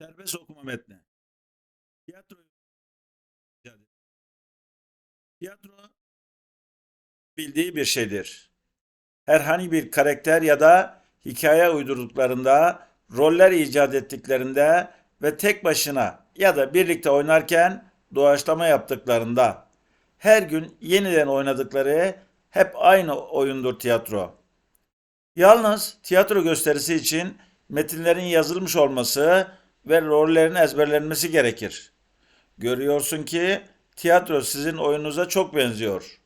Serbest okuma metni. Tiyatro Tiyatro bildiği bir şeydir. Herhangi bir karakter ya da hikaye uydurduklarında, roller icat ettiklerinde ve tek başına ya da birlikte oynarken doğaçlama yaptıklarında her gün yeniden oynadıkları hep aynı oyundur tiyatro. Yalnız tiyatro gösterisi için metinlerin yazılmış olması ve rollerin ezberlenmesi gerekir. Görüyorsun ki tiyatro sizin oyununuza çok benziyor.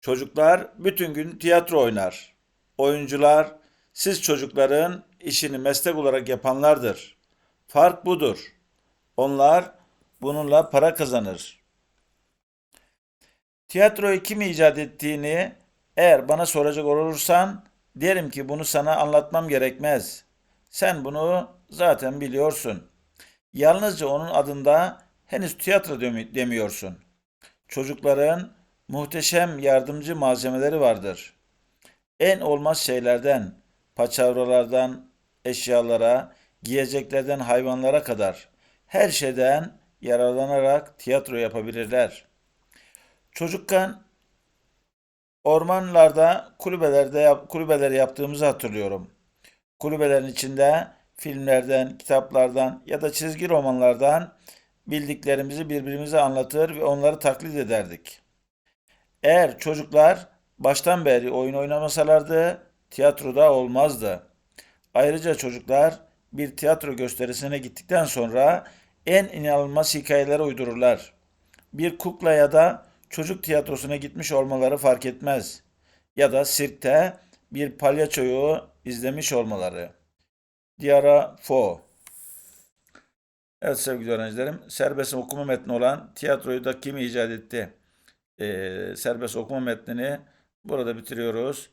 Çocuklar bütün gün tiyatro oynar. Oyuncular siz çocukların işini meslek olarak yapanlardır. Fark budur. Onlar bununla para kazanır. Tiyatroyu kim icat ettiğini eğer bana soracak olursan derim ki bunu sana anlatmam gerekmez. Sen bunu zaten biliyorsun. Yalnızca onun adında henüz tiyatro demi- demiyorsun. Çocukların muhteşem yardımcı malzemeleri vardır. En olmaz şeylerden, paçavralardan, eşyalara, giyeceklerden hayvanlara kadar her şeyden yararlanarak tiyatro yapabilirler. Çocukken ormanlarda kulübelerde kulübeler yaptığımızı hatırlıyorum. Kulübelerin içinde filmlerden, kitaplardan ya da çizgi romanlardan bildiklerimizi birbirimize anlatır ve onları taklit ederdik. Eğer çocuklar baştan beri oyun oynamasalardı tiyatroda olmazdı. Ayrıca çocuklar bir tiyatro gösterisine gittikten sonra en inanılmaz hikayeleri uydururlar. Bir kukla ya da çocuk tiyatrosuna gitmiş olmaları fark etmez. Ya da sirkte bir palyaçoyu izlemiş olmaları. Diara Fo Evet sevgili öğrencilerim, serbest okuma metni olan tiyatroyu da kim icat etti? Ee, serbest okuma metnini burada bitiriyoruz.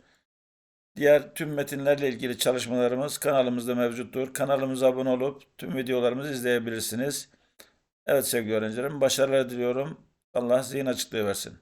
Diğer tüm metinlerle ilgili çalışmalarımız kanalımızda mevcuttur. Kanalımıza abone olup tüm videolarımızı izleyebilirsiniz. Evet sevgili öğrencilerim, başarılar diliyorum. Allah zihin açıklığı versin.